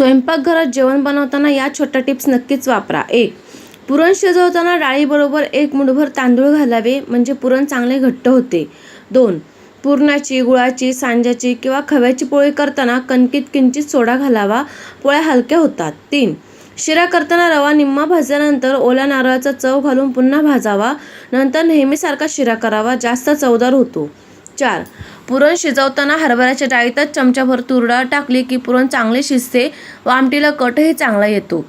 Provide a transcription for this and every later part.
स्वयंपाकघरात जेवण बनवताना या छोट्या टिप्स नक्कीच वापरा. एक पुरण शिजवताना डाळीबरोबर एक मुठभर तांदूळ घालावे म्हणजे पुरण चांगले घट्ट होते. दोन पुरणाची गुळाची सांज्याची किंवा खव्याची पोळी करताना कणकीत किंचित सोडा घालावा पोळ्या हलक्या होतात. तीन शिरा करताना रवा निम्मा भाजल्यानंतर ओल्या नारळाचा चव घालून पुन्हा भाजावा नंतर नेहमीसारखा शिरा करावा जास्त चवदार होतो. चार पुरण शिजवताना हरभऱ्याच्या डाळीतच चमचाभर तूर डाळ टाकली की पुरण चांगले शिजते व आमटीला कटही चांगला येतो.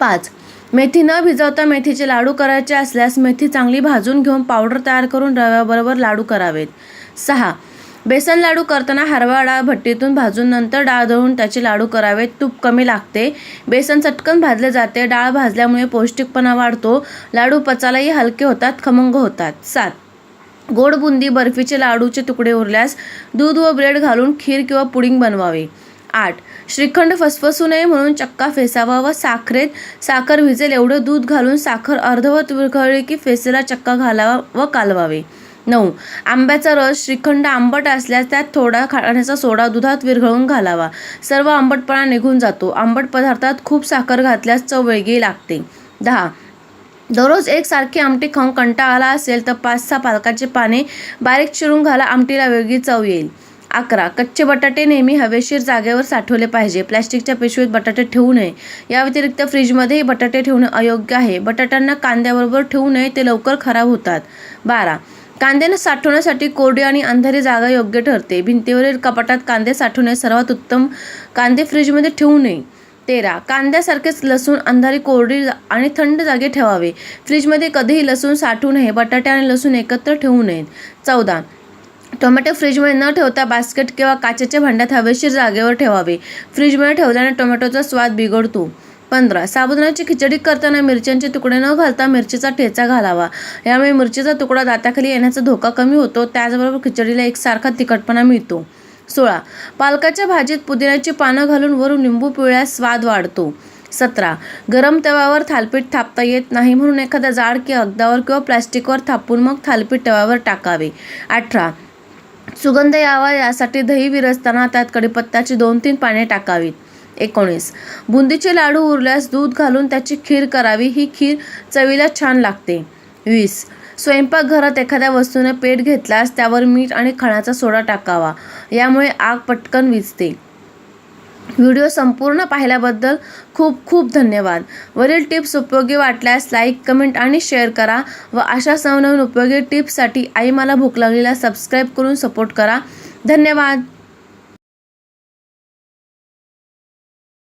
पाच. मेथी न भिजवता मेथीचे लाडू करायचे असल्यास मेथी चांगली भाजून घेऊन पावडर तयार करून रव्याबरोबर लाडू करावेत. सहा. बेसन लाडू करताना हरवा डाळ भट्टीतून भाजून नंतर डाळ दळून त्याचे लाडू करावेत. तूप कमी लागते. बेसन चटकन भाजले जाते. डाळ भाजल्यामुळे पौष्टिकपणा वाढतो. लाडू पचायलाही हलके होतात खमंग होतात. सात. गोड बुंदी बर्फीचे लाडूचे तुकडे उरल्यास दूध व ब्रेड घालून खीर किंवा पुडिंग बनवावे. आठ. श्रीखंड फसफसू नये म्हणून चक्का फेसावा व साखरेत साखर भिजेल एवढं दूध घालून साखर अर्धवट विरघळली की फेसेला चक्का घालावा व कालवावे. नऊ. आंब्याचा रस श्रीखंड आंबट असल्यास त्यात थोडा खाण्याचा सोडा दुधात विरघळून घालावा. सर्व आंबटपणा निघून जातो. आंबट पदार्थात खूप साखर घातल्यास चव वेगळी लागते. दहा. दररोज एकसारखी आमटी खाऊन कंटाळा आला असेल तर पाच सहा पालकाचे पाने बारीक चिरून घाला आमटीला वेगळी चव येईल. अकरा. कच्चे बटाटे नेहमी हवेशीर जागेवर साठवले पाहिजे. प्लॅस्टिकच्या पिशवीत बटाटे ठेवू नये. या व्यतिरिक्त फ्रीजमध्येही बटाटे ठेवणे अयोग्य आहे. बटाट्यांना कांद्याबरोबर ठेवू नये ते लवकर खराब होतात. बारा. कांद्याने साठवण्यासाठी कोरडी आणि अंधारी जागा योग्य ठरते. भिंतीवरील कपाटात कांदे साठवणे सर्वात उत्तम. कांदे फ्रीजमध्ये ठेवू नये. तेरा. कांद्यासारखेच लसूण अंधारी कोरडी आणि थंड जागी ठेवावे. फ्रीजमध्ये कधीही लसूण साठवू नये बटाटे आणि लसूण एकत्र ठेवू नयेत. चौदा. टोमॅटो फ्रीजमध्ये न ठेवता बास्केट किंवा काचेच्या भांड्यात हवेशीर जागेवर ठेवावे. फ्रीजमध्ये ठेवल्याने टोमॅटोचा स्वाद बिघडतो. पंधरा. साबुदाण्याची खिचडी करताना मिरच्यांचे तुकडे न घालता मिरचीचा ठेचा घालावा. यामुळे मिरचीचा तुकडा दाताखाली येण्याचा धोका कमी होतो. त्याचबरोबर खिचडीला एकसारखा तिखटपणा मिळतो. सोळा. पालकाच्या भाजीत पुदिन्याची पानं घालून वरून लिंबू पिळल्यास स्वाद वाढतो. सतरा. गरम तव्यावर थालपीठ थापता येत नाही म्हणून एखाद्या जाड किंवा अगदावर किंवा प्लॅस्टिकवर थापून मग थालपीठ तव्यावर टाकावे. अठरा. सुगंध यावा यासाठी दही विरजताना त्यात कडीपत्त्याची दोन तीन पाने टाकावीत. एकोणीस. बुंदीचे लाडू उरल्यास दूध घालून त्याची खीर करावी ही खीर चवीला छान लागते. वीस. स्वयंपाकघरात एखाद्या वस्तूने पेट घेतल्यास त्यावर मीठ आणि खणाचा सोडा टाकावा. यामुळे आग पटकन विजते व्हिडिओ संपूर्ण पाहिल्याबद्दल खूप खूप धन्यवाद. वरील टिप्स उपयोगी वाटल्यास लाईक कमेंट आणि शेअर करा व अशा नवनवीन उपयोगी टिप्ससाठी आई मला भूक लागलेला सबस्क्राईब करून सपोर्ट करा. धन्यवाद.